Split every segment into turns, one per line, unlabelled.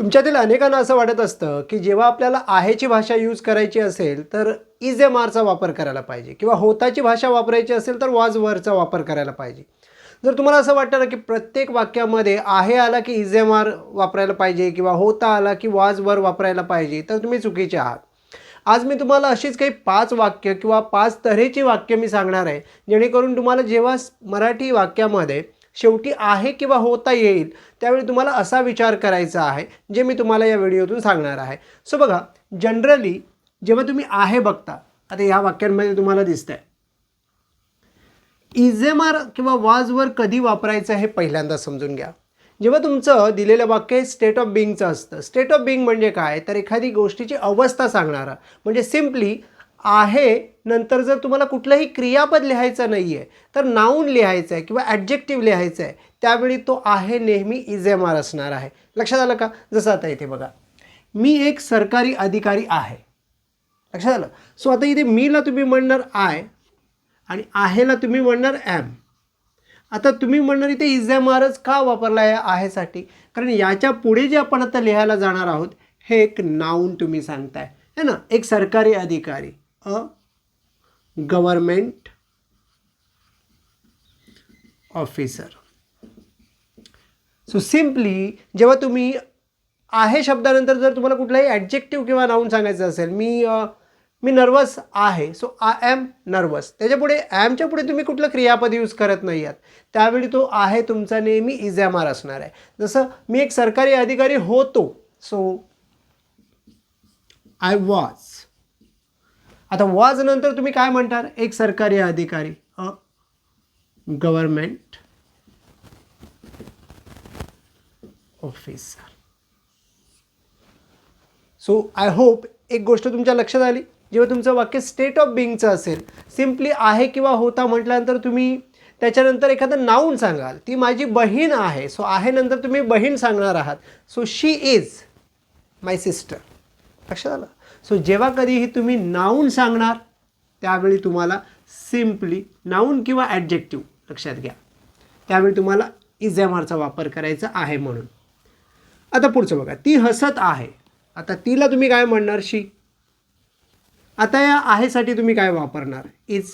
तुमच्यातील अनेकांना असं वाटत असतं की जेव्हा आपल्याला आहेची भाषा यूज करायची असेल तर इज ए मारचा वापर करायला पाहिजे. किंवा होताची भाषा वापरायची असेल तर वाज वरचा वापर करायला पाहिजे. जर तुम्हाला असं वाटतं ना की प्रत्येक वाक्यामध्ये आहे आला की इज ए मार वापरायला पाहिजे किंवा होता आला की वाज वर वापरायला पाहिजे तर तुम्ही चुकीचे आहात. आज मी तुम्हाला अशीच काही पाच वाक्य किंवा पाच तऱ्हेची वाक्य मी सांगणार आहे जेणेकरून तुम्हाला जेव्हा मराठी वाक्यामध्ये शेवटी आहे किंवा होता येईल त्यावेळी तुम्हाला असा विचार करायचा आहे जे मी तुम्हाला या व्हिडिओतून सांगणार आहे. सो बघा जनरली जेव्हा तुम्ही आहे बघता आता या वाक्यांमध्ये तुम्हाला दिसतंय. इजेमार किंवा वाजवर कधी वापरायचं हे पहिल्यांदा समजून घ्या. जेव्हा तुमचं दिलेलं वाक्य स्टेट ऑफ बिंगचं असतं. स्टेट ऑफ बिंग म्हणजे काय? तर एखादी गोष्टीची अवस्था सांगणारा. म्हणजे सिम्पली आहे नंतर जर तुम्हाला कुठलंही क्रियापद लिहायचं नाही आहे तर नाऊन लिहायचं आहे किंवा ॲडजेक्टिव्ह लिहायचं आहे त्यावेळी तो आहे नेहमी इजेमार असणार आहे. लक्षात आलं का? जसं आता इथे बघा. मी एक सरकारी अधिकारी आहे. लक्षात आलं? सो आता इथे मीला तुम्ही म्हणणार आय आणि आहेला तुम्ही म्हणणार ॲम आता तुम्ही म्हणणार इथे इजेमारच आरच का वापरला आहे आहेसाठी? कारण याच्यापुढे जे आपण आता लिहायला जाणार आहोत हे एक नाऊन तुम्ही सांगताय. है ना? एक सरकारी अधिकारी. A government officer so simply जेव्हा तुम्ही आहे शब्दानंतर जर तुम्हाला कुठलाही ॲडजेक्टिव्ह किंवा नाऊन सांगायचं असेल मी मी नर्वस आहे. सो आय ॲम नर्वस त्याच्यापुढे ॲमच्या पुढे तुम्ही कुठलं क्रियापद यूज करत नाही आहात त्यावेळी तो आहे तुमचा नेहमी इज एम आर असणार आहे. जसं मी एक सरकारी अधिकारी होतो. सो आय वॉज आता वॉज नंतर तुम्ही काय म्हणणार? एक सरकारी अधिकारी a government officer so I hope एक गोष्ट तुमच्या लक्षात आली जेव्हा तुमचं वाक्य स्टेट ऑफ बिंगचं असेल सिम्पली आहे किंवा होता म्हटल्यानंतर तुम्ही त्याच्यानंतर एखादं नाऊन सांगाल ती माझी बहीण आहे सो आहे नंतर तुम्ही बहीण सांगणार आहात. So she is my sister लक्षात आलं? सो जेव्हा कधीही तुम्ही नाऊन सांगणार त्यावेळी तुम्हाला सिम्पली नाऊन किंवा ॲडजेक्टिव्ह लक्षात घ्या. त्यावेळी तुम्हाला इज एम आरचा वापर करायचा आहे म्हणून. आता पुढचं बघा. ती हसत आहे. आता तिला तुम्ही काय म्हणणार शी? आता या आहेसाठी तुम्ही काय वापरणार? इज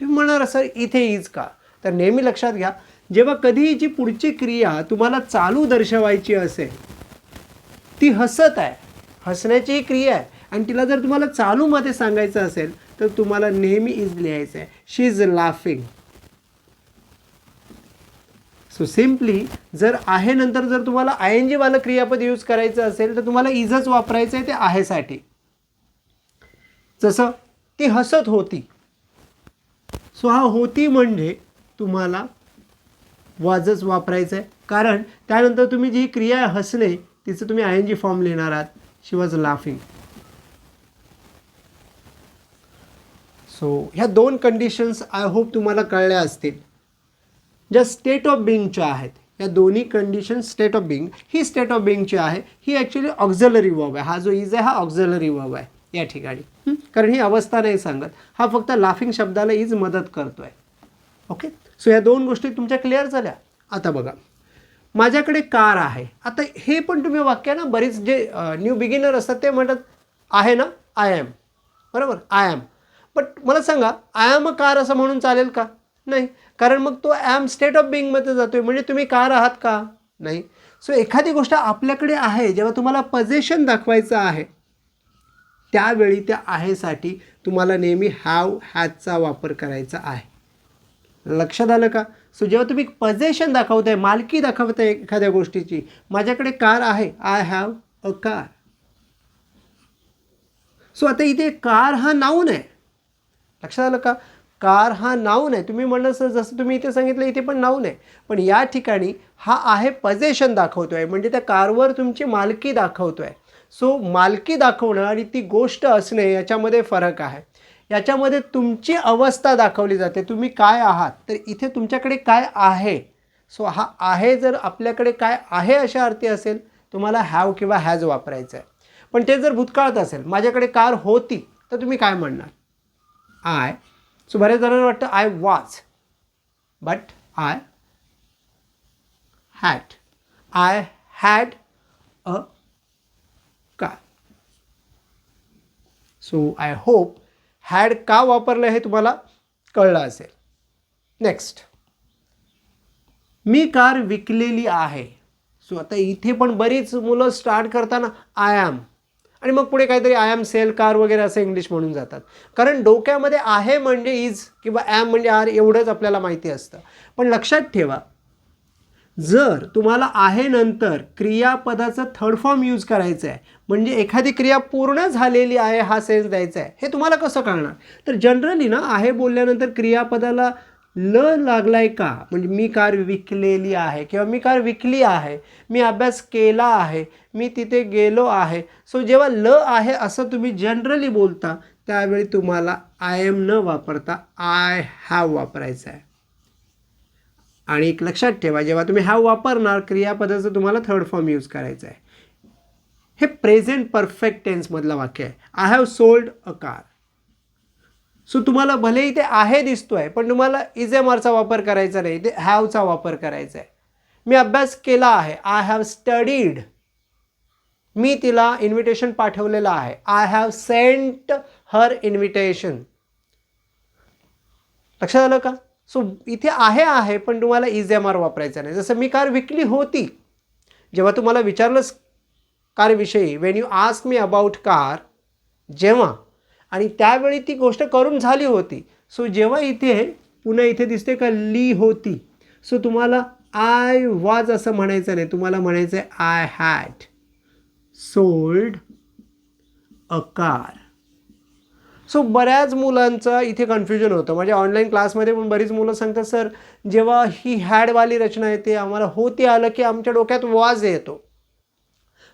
तुम्ही म्हणणार सर इथे इज का? तर नेहमी लक्षात घ्या जेव्हा कधीही जी पुढची क्रिया तुम्हाला चालू दर्शवायची असेल ती हसत आहे. हसण्याची ही क्रिया आहे. आणि तिला जर तुम्हाला चालूमध्ये सांगायचं असेल तर तुम्हाला नेहमी इज लिहायचं आहे. She is laughing so simply जर आहे नंतर जर तुम्हाला आय एन जीवालं क्रियापद यूज करायचं असेल तर तुम्हाला इजच वापरायचं आहे ते आहेसाठी. जसं ती हसत होती. सो हा होती म्हणजे तुम्हाला वाजच वापरायचं आहे. कारण त्यानंतर तुम्ही जी क्रिया हसणे तिचं तुम्ही आय एन जी फॉर्म लिहिणार आहात. शी वॉज लाफिंग सो ह्या दोन कंडिशन्स आय होप तुम्हाला कळल्या असतील. ज्या स्टेट ऑफ बिंगच्या आहेत या दोन्ही कंडिशन स्टेट ऑफ बिंग ही स्टेट ऑफ बिंगची आहे ही ॲक्च्युली ऑक्झलरी वर्ब आहे. हा जो इज आहे हा ऑक्झलरी वर्ब आहे. या ठिकाणी? कारण ही अवस्था नाही सांगत. हा फक्त लाफिंग शब्दाला इज मदत करतो आहे ओके सो या दोन गोष्टी तुमच्या क्लिअर झाल्या. आता बघा. माझ्याकडे कार आहे. आता हे पण तुम्ही वाक्य ना बरीच जे न्यू बिगिनर असतात ते म्हणतात आहे ना? आय एम बरोबर? आय एम बट मला सांगा आय एम अ कार असं म्हणून चालेल का? नाही. कारण मग तो ॲम स्टेट ऑफ बिंगमध्ये आहे म्हणजे तुम्ही कार आहात का? नाही. सो एखादी गोष्ट आपल्याकडे आहे जेव्हा तुम्हाला पजेशन दाखवायचं आहे त्यावेळी त्या आहेसाठी तुम्हाला नेहमी हॅव हॅजचा वापर करायचा आहे. लक्षात आलं का? सो जेव्हा तुम्ही पजेशन दाखवताय मालकी दाखवताय एखाद्या गोष्टीची माझ्याकडे कार आहे. I have a car so आता इथे कार हा नाऊन आहे. लक्षात आलं का? कार हा नाऊन आहे तुम्ही म्हणलं सर जसं तुम्ही इथे सांगितलं इथे पण नाऊन आहे पण या ठिकाणी हा आहे पजेशन दाखवतो आहे म्हणजे त्या कारवर तुमची मालकी दाखवतो आहे सो मालकी दाखवणं आणि ती गोष्ट असणे याच्यामध्ये फरक आहे. याच्यामध्ये तुमची अवस्था दाखवली जाते. तुम्ही काय आहात? तर इथे तुमच्याकडे काय आहे? सो हा आहे जर आपल्याकडे काय आहे अशा अर्थी असेल तुम्हाला हॅव किंवा हॅज वापरायचं आहे पण ते जर भूतकाळात असेल माझ्याकडे कार होती तर तुम्ही काय म्हणणार? आय सो बऱ्याच जणांना वाटतं I was but I had I had a car so I hope had का वापरलं हे तुम्हाला कळलं असेल. नेक्स्ट मी कार विकलेली आहे. सो आता इथे पण बरीच मुलं स्टार्ट करताना आय ॲम आणि मग पुढे काहीतरी आय ॲम सेल कार वगैरे असं इंग्लिश म्हणून जातात. कारण डोक्यामध्ये आहे म्हणजे इज किंवा ॲम म्हणजे आर एवढंच आपल्याला माहिती असतं. पण लक्षात ठेवा जर तुम्हाला आहे नंतर क्रियापदाचं थर्ड फॉर्म यूज करायचं आहे म्हणजे एखादी क्रिया पूर्ण झालेली आहे हा सेन्स द्यायचा आहे हे तुम्हाला कसं कळणार? तर जनरली ना आहे बोलल्यानंतर क्रियापदाला ल लागलाय का? म्हणजे मी कार विकलेली आहे किंवा मी कार विकली आहे मी अभ्यास केला आहे मी तिथे गेलो आहे. सो जेव्हा ल आहे असं तुम्ही जनरली बोलता त्यावेळी तुम्हाला आय एम न वापरता आय हॅव वापरायचं आहे. आणि एक लक्षात ठेवा जेव्हा तुम्ही हॅव वापरणार क्रियापदाचं तुम्हाला थर्ड फॉर्म यूज करायचं आहे. हे प्रेझेंट परफेक्ट टेन्समधलं वाक्य आहे. I have sold a car so तुम्हाला भले इथे आहे दिसतोय पण तुम्हाला इज एम आरचा वापर करायचा नाही इथे हॅवचा वापर करायचा आहे. मी अभ्यास केला आहे. आय हॅव स्टडीड मी तिला इन्व्हिटेशन पाठवलेलं आहे. I have sent her invitation लक्षात आलं का? सो इथे आहे आहे पण तुम्हाला इज एम आर वापरायचा नाही. जसं मी कार विकली होती जेव्हा तुम्हाला विचारलंच कारविषयी when you ask me about car जेव्हा आणि त्यावेळी ती गोष्ट करून झाली होती. सो जेव्हा इथे पुन्हा इथे दिसते का ली होती. सो तुम्हाला आय वाज असं म्हणायचं नाही. तुम्हाला म्हणायचं आहे I had sold a car so बऱ्याच मुलांचं इथे कन्फ्युजन होतं. म्हणजे ऑनलाईन क्लासमध्ये पण बरीच मुलं सांगतात सर जेव्हा ही हॅडवाली रचना येते आम्हाला होती आलं की आमच्या डोक्यात वाज येतो.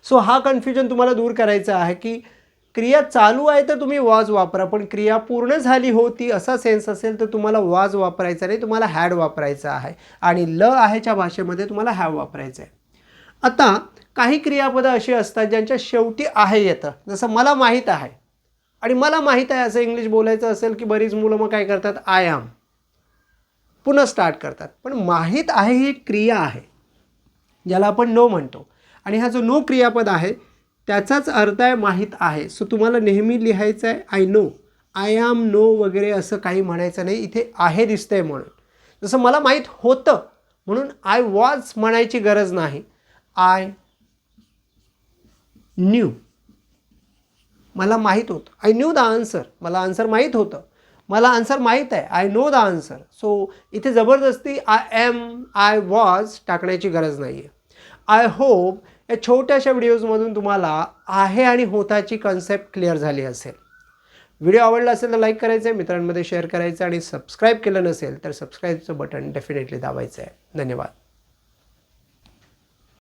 सो हा कन्फ्युजन तुम्हाला दूर करायचा आहे की क्रिया चालू आहे तर तुम्ही वाज वापरा पण क्रिया पूर्ण झाली होती असा सेन्स असेल तर तुम्हाला वाज वापरायचा नाही तुम्हाला हॅड वापरायचा आहे. आणि ल आहेच्या भाषेमध्ये तुम्हाला हॅव वापरायचं आहे. आता काही क्रियापदं अशी असतात ज्यांच्या शेवटी आहे येतं. जसं मला माहीत आहे. आणि मला माहीत आहे असं इंग्लिश बोलायचं असेल की बरीच मुलं मग काय करतात? आय आम पुन्हा स्टार्ट करतात. पण माहीत आहे ही एक क्रिया आहे ज्याला आपण नो म्हणतो. आणि हा जो नो क्रियापद आहे त्याचाच अर्थ आहे माहीत आहे. सो तुम्हाला नेहमी लिहायचं आहे I know I am know वगैरे असं काही म्हणायचं नाही. इथे आहे दिसतंय म्हणून. जसं मला माहीत होतं म्हणून आय वॉज म्हणायची गरज नाही. आय न्यू मला माहीत होतं. आय न्यू द आन्सर मला आन्सर माहीत होतं. मला आन्सर माहीत आहे. I know the answer so इथे जबरदस्ती आय एम आय वॉज टाकण्याची गरज नाही आहे आय होप या छोट्याशा व्हिडिओजमधून तुम्हाला आहे आणि होताची कन्सेप्ट क्लिअर झाली असेल. व्हिडिओ आवडला असेल तर लाईक करायचं आहे मित्रांमध्ये शेअर करायचं आणि सबस्क्राईब केलं नसेल तर सबस्क्राईबचं बटन डेफिनेटली दाबायचं आहे धन्यवाद.